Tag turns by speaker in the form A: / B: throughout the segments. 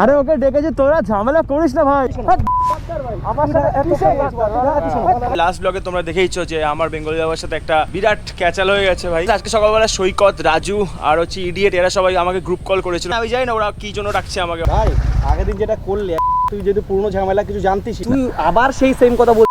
A: আরে ওকে ডেকেছি তোরা ঝামেলা করিস না ভাই। আমার লাস্ট ব্লগে তোমরা দেখেইছো যে আমার বেঙ্গলি বাবার সাথে একটা বিরাট ক্যাচাল হয়ে গেছে ভাই। আজকে সকালবেলা সৈকত রাজু আর হচ্ছে ইডিয়েট এরা সবাই আমাকে গ্রুপ কল করেছিল। আমি জানি না ওরা কি জন্য ডাকছে আমাকে।
B: ভাই আগের দিন যেটা করলে তুই যদি পুরনো ঝামেলা কিছু জানতিস তুই আবার সেই সেম কথা বল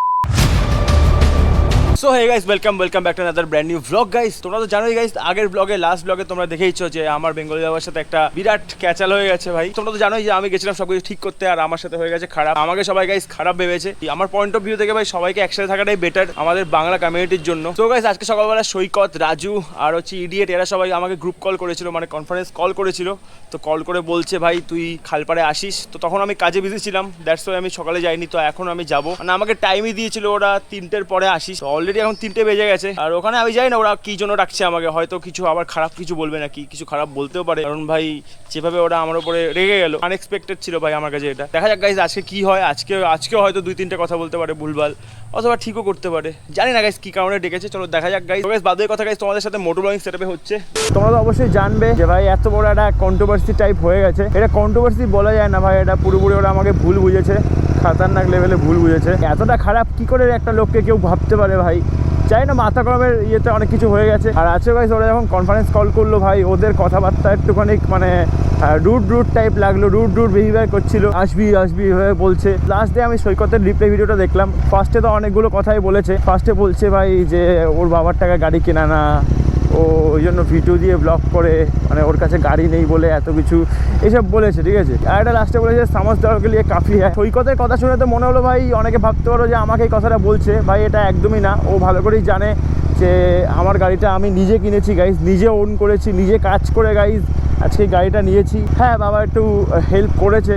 A: so hey guys welcome welcome back to another brand new vlog guys তোমরা তো জানোই গাইস আগের ব্লগে লাস্ট ব্লগে তোমরা দেখেইছো যে আমার বেঙ্গলি বাবার সাথে একটা বিরাট ক্যাচাল হয়ে গেছে, ভাই। তোমরা তো জানোই যে আমি গেছিলাম সবকিছু ঠিক করতে আর আমার সাথে হয়ে গেছে খারাপ। আমাকে সবাই গাইস খারাপ ভেবেছে। আমার পয়েন্ট অফ ভিউ থেকে, ভাই, সবাইকে একসাথে থাকাটাই বেটার আমাদের বাংলা কমিউনিটির জন্য। তো গাইস আজকে সকালবেলা সৈকত, রাজু আর হচ্ছে ইডিয়েট এরা সবাই আমাকে গ্রুপ কল করেছিল মানে কনফারেন্স কল করেছিল। তো কল করে বলছে, ভাই, তুই খালপাড়ে আসিস? তো তখন আমি কাজে বিজি ছিলাম। দ্যাটস ওয়াই আমি সকালে যাইনি, তো এখন আমি যাব। মানে আমাকে টাইমই দিয়েছিল ওরা তিনটের পরে আসিস। অলরেডি এখন তিনটে বেজে গেছে। আর ওখানে আমি জানি না ওরা কি জন্য ডাকছে আমাকে। হয়তো কিছু আবার খারাপ কিছু বলবে নাকি, কিছু খারাপ বলতেও পারে। কারণ ভাই, যেভাবে ওরা আমার উপরে রেগে গেল আনএক্সপেক্টেড ছিল ভাই আমার কাছে এটা। দেখা যাক গাইজ আজকে কি হয়? আজকে, আজকেও হয়তো দুই তিনটে কথা বলতে পারে ভুলভাল, অথবা ঠিকও করতে পারে। জানি না গাইজ কি কারণে ডেকেছে, চলো দেখা যাক গাইজ গাইজ বাদের কথা গাইজ তোমাদের সাথে মোটর ব্লগিং সেটআপে হচ্ছে। তোমরা তো অবশ্যই জানবে যে ভাই, এত বড় একটা কন্ট্রোভার্সি টাইপ হয়ে গেছে। এটা কন্ট্রোভার্সি বলা যায় না ভাই, এটা পুরোপুরি ওরা আমাকে ভুল বুঝেছে। খাতারনাক লেভেলে ভুল বুঝেছে। এতটা খারাপ কি করে একটা লোককে কেউ ভাবতে পারে ভাই? চাই না, মাথা গরমের ইয়েতে অনেক কিছু হয়ে গেছে। আর আছে ভাই ওরা যখন কনফারেন্স কল করল ভাই, ওদের কথাবার্তা একটুখানি মানে রুট রুট টাইপ লাগল, রুট রুট বিহেভিয়ার করছিল। আসবি আসবি হয়ে বলছে। লাস্ট ডে আমি সৈকতের রিপ্লে ভিডিওটা দেখলাম। ফার্স্টে তো অনেকগুলো কথাই বলেছে। ফার্স্টে বলছে ভাই যে, ওর বাবার টাকা গাড়ি কেনা না। ও ওই জন্য ভিডিও দিয়ে ব্লগ করে মানে ওর কাছে গাড়ি নেই বলে এত কিছু এসব বলেছে, ঠিক আছে? আর একটা লাস্টে বলেছে সামাজ দেওয়াকে নিয়ে কাফি হ্যাঁ। সৈকতের কথা শুনে তো মনে হলো ভাই, অনেকে ভাবতে পারো যে আমাকে এই কথাটা বলছে। ভাই, এটা একদমই না। ও ভালো করেই জানে যে আমার গাড়িটা আমি নিজে কিনেছি গাইজ নিজে ওন করেছি, নিজে কাজ করে গাইজ আজকে গাড়িটা নিয়েছি। হ্যাঁ বাবা একটু হেল্প করেছে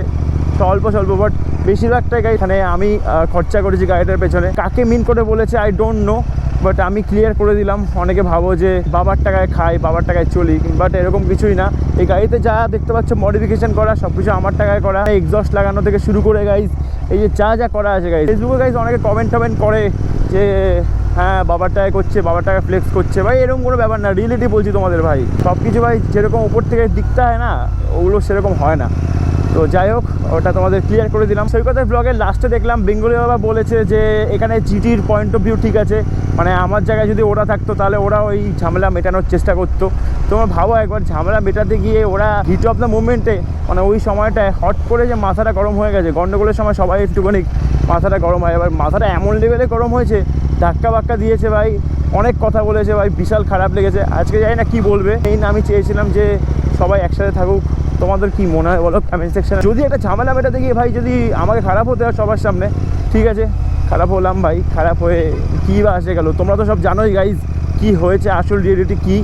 A: স্বল্প স্বল্প বাট বেশিরভাগটাই গাড়ি এখানে আমি খরচা করেছি গাড়িটার পেছনে। কাকে মিন করে বলেছে আই ডোন্ট নো বাট আমি ক্লিয়ার করে দিলাম। অনেকে ভাবো যে বাবার টাকায় খাই, বাবার টাকায় চলি বাট এরকম কিছুই না। এই গাড়িতে যা দেখতে পাচ্ছ মডিফিকেশন করা সব কিছু আমার টাকায় করা। এক্সস্ট লাগানো থেকে শুরু করে গাইজ এই যে যা যা করা আছে গাইজ ফেসবুকে গাইজ অনেকে কমেন্ট টমেন্ট করে যে হ্যাঁ বাবার টাকায় করছে, বাবার টাকা ফ্লেক্স করছে। ভাই, এরকম কোনো ব্যাপার না। রিয়েলিটি বলছি তোমাদের ভাই। সব কিছু ভাই যেরকম উপর থেকে দিকটা হয় না, ওগুলো সেরকম হয় না। তো যাই হোক, ওটা তোমাদের ক্লিয়ার করে দিলাম। সৈকতের ব্লগের লাস্টে দেখলাম, বেঙ্গলি বাবা বলেছে যে এখানে জিটির পয়েন্ট অফ ভিউ ঠিক আছে। মানে আমার জায়গায় যদি ওরা থাকতো, তাহলে ওরা ওই ঝামেলা মেটানোর চেষ্টা করতো। তোমরা ভাবো একবার, ঝামেলা মেটাতে গিয়ে ওরা হিট অফ দ্য মুভমেন্টে মানে ওই সময়টায় হট করে যে মাথাটা গরম হয়ে গেছে। গন্ডগোলের সময় সবাই একটুখানি মাথাটা গরম হয়। এবার মাথাটা এমন লেভেলে গরম হয়েছে, ধাক্কা বাক্কা দিয়েছে ভাই। অনেক কথা বলেছে ভাই, বিশাল খারাপ লেগেছে। আজকে জানি না কি বলবে। এই না আমি চেয়েছিলাম যে সবাই একসাথে থাকুক। তোমাদের কি মনে হয় বলো? কমেন্ট সেকশনে যদি একটা ঝামেলা মেটাতে গিয়ে ভাই যদি আমাকে খারাপ হতে হয় সবার সামনে, ঠিক আছে? খারাপ হলাম ভাই, খারাপ হয়ে কী বা আসে গেল? তোমরা তো সব জানোই গাইজ কি হয়েছে, আসল রিয়েলিটি কী?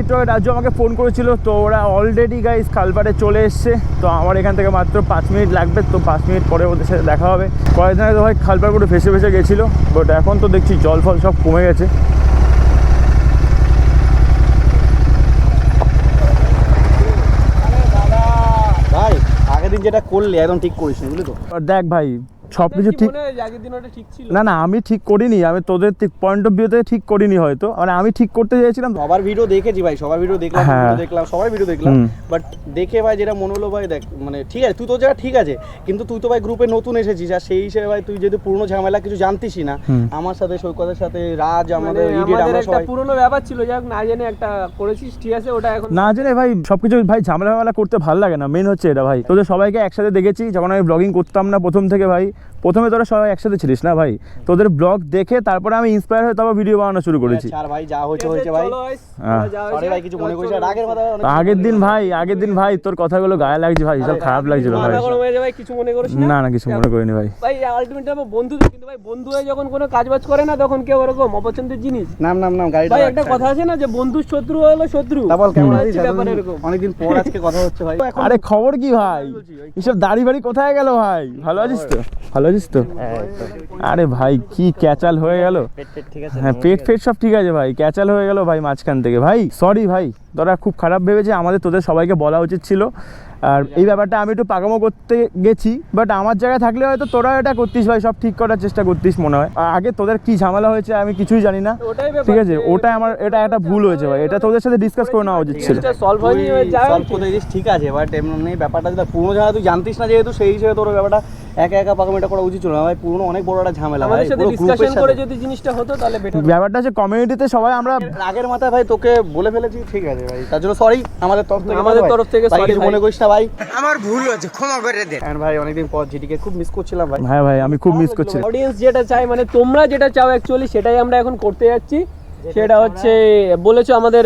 A: একটু রাজ্য আমাকে ফোন করেছিল, তো ওরা অলরেডি গাইজ খালপাড়ে চলে এসছে। তো আমার এখান থেকে মাত্র পাঁচ মিনিট লাগবে, তো পাঁচ মিনিট পরে ওদের সাথে দেখা হবে। কয়েকদিন আগে তো ভাই খালপাড় পুরো ভেসে ভেসে গেছিল বাট এখন তো দেখছি জল ফল সব কমে গেছে
B: ভাই আগের দিন যেটা করলে একদম ঠিক করিস না বুঝলি তো?
A: দেখ ভাই সব কিছু ঠিক
C: আগের দিন ওটা ঠিক ছিল?
A: না না আমি ঠিক করিনি। আমি তোদের পয়েন্ট অফ ভিউ থেকে ঠিক করিনি হয়তো। মানে আমি ঠিক করতে চেয়েছিলাম।
B: সবার ভিডিও দেখেছি ভাই সবার ভিডিও দেখলাম
A: হ্যাঁ।
B: দেখলাম সবার ভিডিও দেখলাম। বাট দেখে ভাই যেটা মনে হলো ভাই দেখ মানে ঠিক আছে তুই তো যা ঠিক আছে কিন্তু তুই তো ভাই গ্রুপে নতুন এসেছিস আর সেই হিসেবে ভাই তুই যদি পুরনো ঝামেলা কিছু জানতিসই না। আমার সাথে সৈকতের সাথে রাজ
C: মানে
B: আমাদের ইডিট আমরা সবাই
C: পুরনো ব্যাপার ছিল যাক না জেনে একটা করেছিস ঠিক আছে ওটা এখন
A: না জেনে ভাই সবকিছু ভাই ঝামেলা ফামেলা করতে ভালো লাগে না মেন হচ্ছে এটা ভাই। তোদের সবাইকে একসাথে দেখেছি যখন আমি ব্লগিং করতাম না প্রথম থেকে ভাই প্রথমে তোরা সবাই একসাথে ছিলিস না ভাই? তোদের ব্লগ দেখে তারপরে আমি ইন্সপায়ার হয়ে তারপর ভিডিও বানানো শুরু করেছি।
B: ছাড় ভাই যা হয়েছে হয়েছে ভাই।
C: চলো guys,
A: হ্যাঁ।
B: সরি ভাই কিছু মনে করিস। কথা
A: আগের দিন ভাই আগের দিন ভাই তোর কথাগুলো গায়ে লাগছে ভাই সব খারাপ লাগছিল ভাই।
C: কিছু মনে করিস না?
A: না কিছু মনে করিনি ভাই।
C: ভাই আলটিমেটলি আমার বন্ধু কিন্তু ভাই বন্ধু হয়ে যখন কোনো কাজ বাজ করে না তখন কেউ ওরকম অপছন্দের জিনিস।
B: নাম নাম নাম গাড়িটা
C: ভাই একটা কথা আছে না যে বন্ধুর শত্রু হলো শত্রু।
B: তারপর কেমন আছিস?
C: ব্যাপার এরকম?
B: অনেকদিন পর আজকে কথা হচ্ছে ভাই।
A: আরে খবর কি ভাই? এসব দাড়ি বাড়ি কোথায় গেল ভাই? ভালো আছিস তো? ভালো আছিস তো? আরে ভাই কি ক্যাচাল হয়ে গেল? হ্যাঁ পেট ফেট সব ঠিক আছে ভাই ক্যাচাল হয়ে গেল ভাই মাঝখান থেকে। ভাই সরি ভাই তোরা খুব খারাপ ভেবেছে আমাদের তোদের সবাইকে বলা উচিত ছিল। আর এই ব্যাপারটা আমি একটু পাকামো করতে গেছি বাট আমার জায়গায় থাকলে হয়তো তোরা এটা করতিস ভাই সব ঠিক করার চেষ্টা করতিস মনে হয়। আর আগে তোদের কি ঝামেলা হয়েছে আমি কিছুই জানি না। ঠিক আছে ওটা আমার এটা একটা ভুল হয়েছে ভাই এটা তোদের সাথে ডিসকাস করে নেওয়া উচিত ছিল।
C: সলভ হয়নি
B: সলভ করতে দিস ঠিক আছে বাট এমনি ব্যাপারটা যেটা পুরনো ঝামেলা তুই জানতিস না যেহেতু সেই হিসেবে তোর ব্যাপারটা একা একা পাকামো এটা করা উচিত ছিল না। ভাই পুরনো অনেক বড় একটা ঝামেলা ভাই পুরো গ্রুপের
C: ডিসকাশন করে যদি জিনিসটা হতো তাহলে বেটার
A: ব্যাপারটা হচ্ছে কমিউনিটিতে সবাই আমরা
B: আগের মাথায় ভাই তোকে বলে ফেলেছি ঠিক আছে ভাই তার জন্য সরি আমাদের তরফ থেকে
C: আমাদের তরফ থেকে
B: কিছু মনে করিস না ভাই।
D: আমার ভুল হয়েছে ক্ষমা করে দে
B: And ভাই অনেকদিন পর জিটিকে খুব মিস করছিলাম ভাই।
A: হ্যাঁ ভাই আমি খুব মিস করছি
C: অডিয়েন্স যেটা চায় মানে তোমরা যেটা চাও অ্যাকচুয়ালি সেটাই আমরা এখন করতে যাচ্ছি। সেটা হচ্ছে বলেছ আমাদের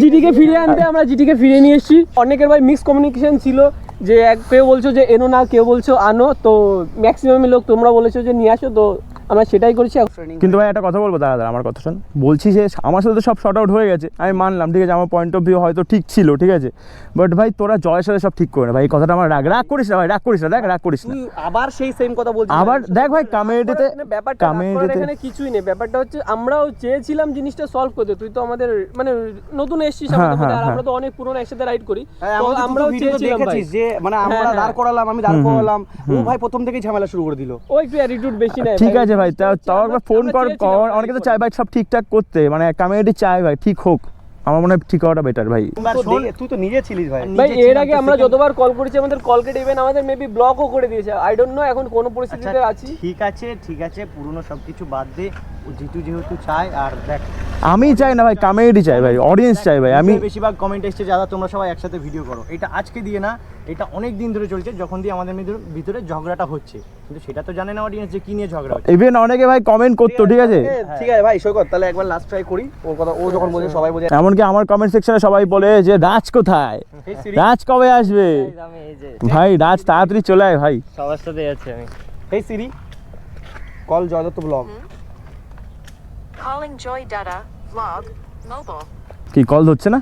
C: জিটিকে ফিরিয়ে আনতে আমরা জিটিকে ফিরিয়ে নিয়ে এসেছি। অনেকের ভাই মিক্স কমিউনিকেশন ছিল যে এক কেউ বলছো যে এনো না কেউ বলছো আনো। তো ম্যাক্সিমাম লোক তোমরা বলেছ যে নিয়ে আসো তো আমরা সেটাই করছি
A: কিন্তু ভাই একটা কথা বলব দাদা দাদা আমার কথা শোন। বলছি যে আমার সাথে তো সব শর্ট আউট হয়ে গেছে। আমি মানলাম ঠিক আছে আমার পয়েন্ট অফ ভিউ হয়তো ঠিক ছিল ঠিক আছে। বাট ভাই তোরা জয়ের সাথে সব ঠিক করে না। ভাই এই কথাটা আমার রাগ। রাগ করিস না ভাই রাগ করিস না দেখ রাগ করিস না।
B: আবার সেই সেম কথা বলছিস
A: আবার দেখ ভাই কমিউনিটিতে
C: ব্যাপারটা এখানে কিছুই নেই। ব্যাপারটা হচ্ছে আমরাও চেয়েছিলাম জিনিসটা সলভ করতে। তুই তো আমাদের মানে নতুন এসেছিস
A: হ্যাঁ,
C: আমাদের মধ্যে,
A: হ্যাঁ,
C: আর আমরা তো অনেক পুরনো একসাথে রাইড করি।
B: হ্যাঁ,
C: তো আমরাও
B: তুই ভিডিও তো
C: চেয়েছিলাম ভাই।
B: যে মানে আমরা
C: হ্যাঁ,
B: দাঁড়
C: হ্যাঁ।
B: করালাম আমি দাঁড় করালাম। ও ভাই প্রথম থেকেই ঝামেলা শুরু করে দিল।
C: ও একটু অ্যাটিটিউড বেশি নেয়
A: ঠিক আছে ভাই তাও তাও একবার ফোন কর অনেকে তো চায় ভাই সব ঠিকঠাক করতে। মানে কমিউনিটি চায় ভাই ঠিক হোক। আমার মনে হয় ঠিক হওয়াটা বেটার ভাই।
B: তুই তো নিজে ছিলিস ভাই।
C: ভাই এর আগে আমরা যতবার কল করেছি আমাদের কল কেটে ইভেন আমাদের মেবি ব্লকও করে দিয়েছে। আই ডোন্ট নো এখন কোন পরিস্থিতিতে আছি।
B: ঠিক আছে ঠিক আছে পুরনো সবকিছু বাদ দে। ও জিতু যেহেতু চায় আর দেখ
A: আমি চাই না ভাই কমিউনিটি চাই ভাই অডিয়েন্স চাই ভাই
B: আমি বেশিরভাগ কমেন্ট এসছে যারা তোমরা সবাই একসাথে ভিডিও করো। এটা আজকে দিয়ে না এটা অনেক দিন ধরে চলছে যখন দিয়ে আমাদের ভিতরে- ভিতরে ঝগড়াটা হচ্ছে। কিন্তু সেটা তো জানে না অডিয়েন্স যে কি নিয়ে ঝগড়া হচ্ছে।
A: ইভেন অনেকে ভাই কমেন্ট করতো ঠিক আছে?
B: ঠিক আছে ভাই সৈকত তাহলে একবার লাস্ট ট্রাই করি ওর কথা ও যখন বোঝে সবাই বোঝে।
A: এমনকি আমার কমেন্ট সেকশনে সবাই বলে যে রাজ কোথায়? রাজ কবে আসবে?
D: আমি এই যে
A: ভাই রাজ তাড়াতাড়ি চলে আয় ভাই।
D: সবার সাথে যাচ্ছি আমি।
B: এই Siri call Joydutta vlog
E: Calling Joy Dada, vlog, mobile.
A: কি কল ধরছে না?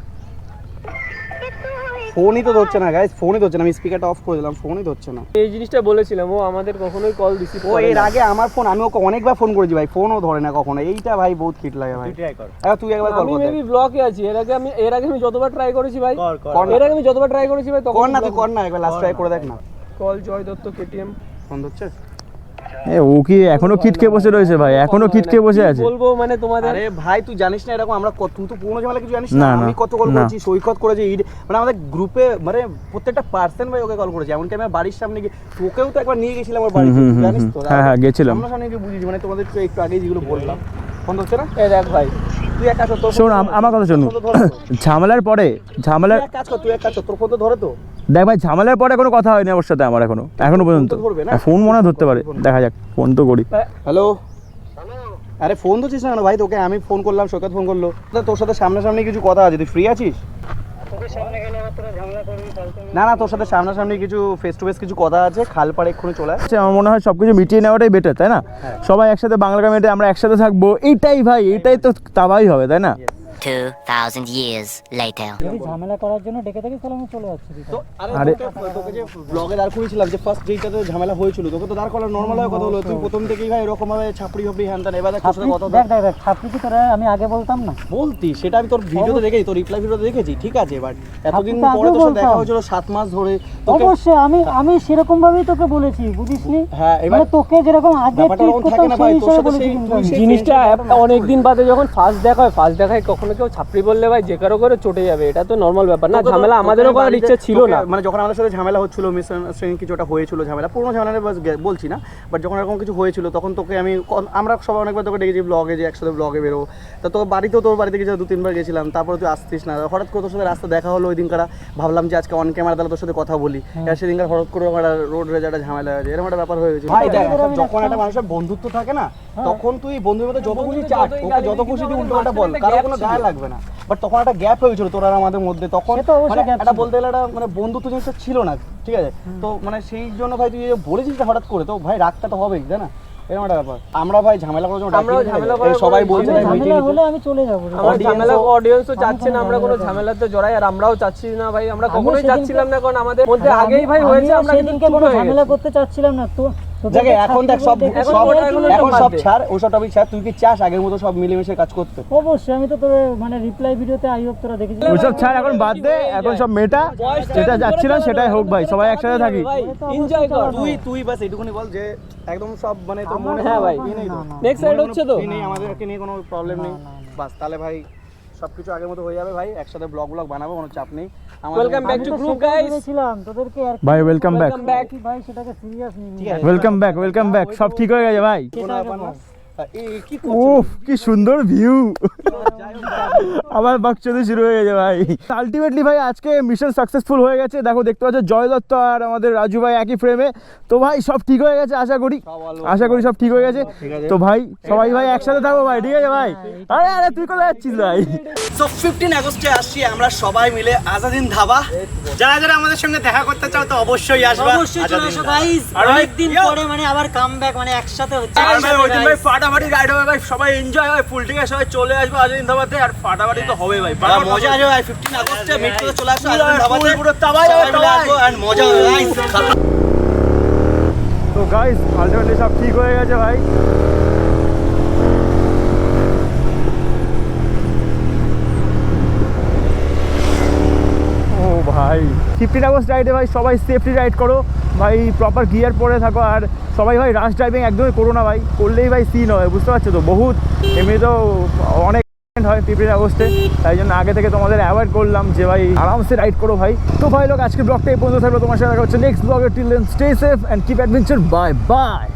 B: ফোনই তো ধরছে না গাইস ফোনই ধরছে না আমি স্পিকারটা অফ করে দিলাম ফোনই ধরছে না।
C: এই জিনিসটা বলেছিলাম ও আমাদের কখনোই কল রিসিভ
B: ও এর আগে আমার ফোন আমি ওকে অনেকবার ফোন করেছি ভাই ফোনও ধরে না কখনো এইটা ভাই বহুত কিট লাগে ভাই।
D: ট্রাই কর।
B: এবার তুই একবার কল
C: আমি
B: কর।
C: মেবি ব্লকে আছি এর আগে আমি এর আগে আমি যতবার ট্রাই করেছি ভাই। এর আগে আমি যতবার ট্রাই করেছি ভাই তখন
B: কর না তুই কর না একবার লাস্ট ট্রাই করে দেখ না।
C: Call Joy Dutta KTM
B: phone ধরছে?
A: ও কি এখনও কিটকে বসে রয়েছে ভাই? এখনও কিটকে বসে আছে?
C: বলব মানে তোমাদের
B: আরে ভাই তুই জানিস না এরকম আমরা কত তুই তো পুরোনো ঝামেলা কিছু জানিস
A: না,
B: আমি কত কল করেছি সৈকত করেছি ইড মানে আমাদের গ্রুপে মানে প্রত্যেকটা পার্সন ভাই ওকে কল করেছে। এমনকি আমি আমার বাড়ির সামনে গিয়ে তোকেও তো একবার নিয়ে গেছিলাম আমার বাড়িতে জানিস তো?
A: হ্যাঁ, হ্যাঁ, গেছিলাম।
B: সামনে গিয়ে বুঝিস মানে তোমাদের একটু আগে যেগুলো বললাম। ফোন হচ্ছে না?
C: এই দেখ ভাই।
B: তুই এক কাজ কর
A: শোন আমার কথা শোন।
B: তোর ফোন তো ধরে। তো।
A: ঝামেলার পরে ঝামেলার
B: এক কাজ কর তুই এক কাজ কর তোর ফোন তো ধরে তো।
A: দেখ ভাই ঝামেলার পরে কোনো কথা হয়নি ওর সাথে আমার এখনও এখনও পর্যন্ত।
B: ফোন তো
A: মনে ধরতে পারে। দেখা যাক ফোন তো করি।
B: হ্যালো? আরে ফোন ধরছিস না ভাই তোকে আমি ফোন করলাম সৈকত ফোন করল। তোর সাথে সামনাসামনি কিছু কথা আছে তুই ফ্রি আছিস? না না তোর সাথে সামনাসামনি কিছু ফেস টু ফেস কিছু কথা আছে খাল পাড়ে এক্ষুনি চলে।
A: আচ্ছা, আমার মনে হয় সব কিছু মিটিয়ে নেওয়াটাই বেটার তাই না? সবাই একসাথে বাংলা কমিটি আমরা একসাথে থাকব এইটাই ভাই এইটাই তো তাবাই হবে তাই না?
F: 2,000 years later.
G: ঝামেলা করার জন্য ডেকে তাহলে আমি চলে যাচ্ছি
B: তো আরে তোকে- যে ব্লগে দাঁড় করিয়েছিলাম যে ফার্স্ট যেইটাতে ঝামেলা হয়েছিল তোকে তো দাঁড় করার নর্মাল হয়ে কথা হলো। তুই প্রথম থেকেই ভাই এরকম ভাবে ছাপড়ি হ্যান ত্যান এবার দেখ কথা
G: দেখ দেখ দেখ ছাত্রী কি তোরা আমি আগে বলতাম না?
B: বলতি সেটা আমি তোর ভিডিওতে দেখেছি তোর রিপ্লাই ভিডিওতে দেখেছি ঠিক আছে বাট এতদিন পরে তোর সাথে দেখা হয়েছিল সাত মাস ধরে
G: অবশ্যই আমি আমি সেরকম ভাবেই তোকে বলেছি বুঝিসনি?
B: হ্যাঁ, এবার-
G: মানে তোকে যেরকম আগে ট্রিট করতাম সেই বলেছি
C: জিনিসটা অনেক দিন বাদে যখন ফার্স্ট দেখা হয় ফার্স্ট দেখায় কখনো কেউ ছাপড়ি বললে ভাই যে কারও করে চটে যাবে এটা তো নর্মাল ব্যাপার না ঝামেলা আমাদেরও করার ইচ্ছা ছিল না।
B: মানে যখন আমাদের সাথে ঝামেলা হচ্ছিল মিসআন্ডারস্ট্যান্ডিং কিছু একটা হয়েছিল ঝামেলা পুরোনো ঝামেলা বাস বলছি না বাট যখন এরকম কিছু হয়েছিল তখন তোকে আমি আমরা সবাই অনেকবার তোকে ডেকেছি ব্লগে যে একসাথে ব্লগে বেরো তা তোর বাড়িতেও তোর বাড়িতে গেছে দু তিনবার গেছিলাম তারপরে তুই আসতিস না হঠাৎ করে তোর সাথে রাস্তা দেখা হলো ওই দিনকার ভাবলাম যে আজকে অন ক্যামেরা তাহলে তোর সাথে কথা বলি আর সেদিনকার হঠাৎ করে আমার রোড রেজে একটা ঝামেলা হয়েছে এরকম একটা ব্যাপার হয়ে গেছে ভাই দেখ যখন একটা মানুষের বন্ধুত্ব থাকে না তখন তুই বন্ধুর মধ্যে যত খুশি চাট ওকে যত খুশি তুই
C: হবে,
B: উল্টো পাল্টা বল
C: কারও
B: কোনো গায়ে লাগবে না। বাট তখন একটা গ্যাপ হয়েছিল তোর আর আমাদের মধ্যে। তখন মানে একটা বলতে গেলে একটা মানে বন্ধুত্ব জিনিসটা ছিল না ঠিক আছে? তো মানে সেই জন্য ভাই তুই যে বলেছিস হঠাৎ করে তো ভাই রাগটা তো হবেই তাই না? এরকম একটা ব্যাপার। আমরা ভাই ঝামেলা করার জন্য সবাই বলছে
G: ঝামেলা হলে আমি চলে যাব
C: আমার ঝামেলা চাচ্ছে না আমরা কোনো ঝামেলাতে জড়াই আর আমরাও চাচ্ছি না ভাই। আমরা কখনোই চাচ্ছিলাম না কারণ আমাদের মধ্যে আগেই ভাই হয়েছে আমরা
G: সেদিনকে কোনো ঝামেলা করতে চাচ্ছিলাম না। তো
B: দেখে এখন দেখ সব সব
C: এখন
B: সব
C: বাদ দে।
B: ছাড় ওসব টপিক ছাড় তুই কি চাস আগের মতো সব মিলেমিশে কাজ করতে?
G: অবশ্যই আমি তো তোর মানে রিপ্লাই ভিডিওতে আই হোপ তোরা দেখেছিস।
A: ওইসব ছাড় এখন বাদ দে এখন সব মেটা যেটা যাচ্ছিলাম সেটাই হোক ভাই সবাই একসাথে থাকি।
C: এনজয় কর।
B: তুই তুই বাস এটুকুনি বল যে একদম সব মানে তোর মনে
C: হ্যাঁ ভাই। নেক্সট সাইড হচ্ছে তো।
B: আমাদেরকে নিয়ে কোনো প্রবলেম নেই। বাস তাহলে ভাই সবকিছু আগের মতো হয়ে যাবে ভাই একসাথে ব্লগ ব্লগ বানাবো কোনো চাপ নেই।
C: ওয়েলকাম ব্যাক
G: আমি
C: টু গ্রুপ গাইস
G: ছিলাম তোদেরকে আর
A: ভাই ওয়েলকাম ব্যাক
C: ওয়েলকাম ব্যাক
G: ভাই সেটাকে সিরিয়াস নিই
A: ওয়েলকাম ব্যাক ওয়েলকাম ব্যাক সব ঠিক হয়ে গেছে ভাই।
B: কোনো ব্যাপার না। এই কি
A: উফ কি সুন্দর ভিউ আবার বাকচুদি শুরু হয়ে গেছে ভাই। আলটিমেটলি ভাই আজকে মিশন সাকসেসফুল হয়ে গেছে। দেখো দেখতে পাচ্ছ জয় দত্ত আর আমাদের রাজু ভাই একই ফ্রেমে তো ভাই সব ঠিক হয়ে গেছে আশা করি? আশা করি সব ঠিক হয়ে গেছে। তো ভাই সবাই ভাই একসাথে থাকব ভাই ঠিক আছে ভাই? আরে আরে তুই কোথায় যাচ্ছিস ভাই?
B: সো ফিফটিন আগস্টে আসছি আমরা সবাই মিলে আজাদিন ধাবা। যারা যারা আমাদের সঙ্গে দেখা করতে চাও তো অবশ্যই আসবা।
G: অবশ্যই চলে আসো গাইস
B: ভাই,
G: অনেকদিন পরে মানে আবার কামব্যাক মানে একসাথে হচ্ছে।
A: আর ভাই ওই দিন ভাই
G: guys।
A: ফাটাফাটি রাইড হবে ভাই সবাই এনজয় হয় ফুল টিকে সবাই চলে আসবে আজদিন ধাবাতে আর ফাটাফাটি তো হবে ভাই।
B: মজা আসবে ভাই ফিফটিন আগস্টে মেট্রোতে চলে আসো আজাদিন ধাবাতে
A: পুরো তাবাই হবে, তাবাই।
B: আসব মজা হবে guys।
A: তো গাইস আলটিমেটলি সব ঠিক হয়ে গেছে ভাই। ও ভাই। ফিফটিন আগস্ট রাইডে ভাই সবাই সেফটি রাইড করো। ভাই প্রপার গিয়ার পরে থাকো আর সবাই ভাই রাশ ড্রাইভিং একদমই করো না ভাই। করলেই ভাই সিন হয়, বুঝতে পারছ তো? বহুত এমনি তো অনেক হয় ফিফটিন আগস্টে, তাই জন্য আগে থেকে তোমাদের অ্যাভয়েড করলাম যে ভাই, আরামসে রাইড করো ভাই। তো ভাই, লোক আজকে ব্লগটা এই পর্যন্ত থাকল। তোমার সাথে দেখা হচ্ছে নেক্সট ব্লগে till then stay safe and keep adventure bye bye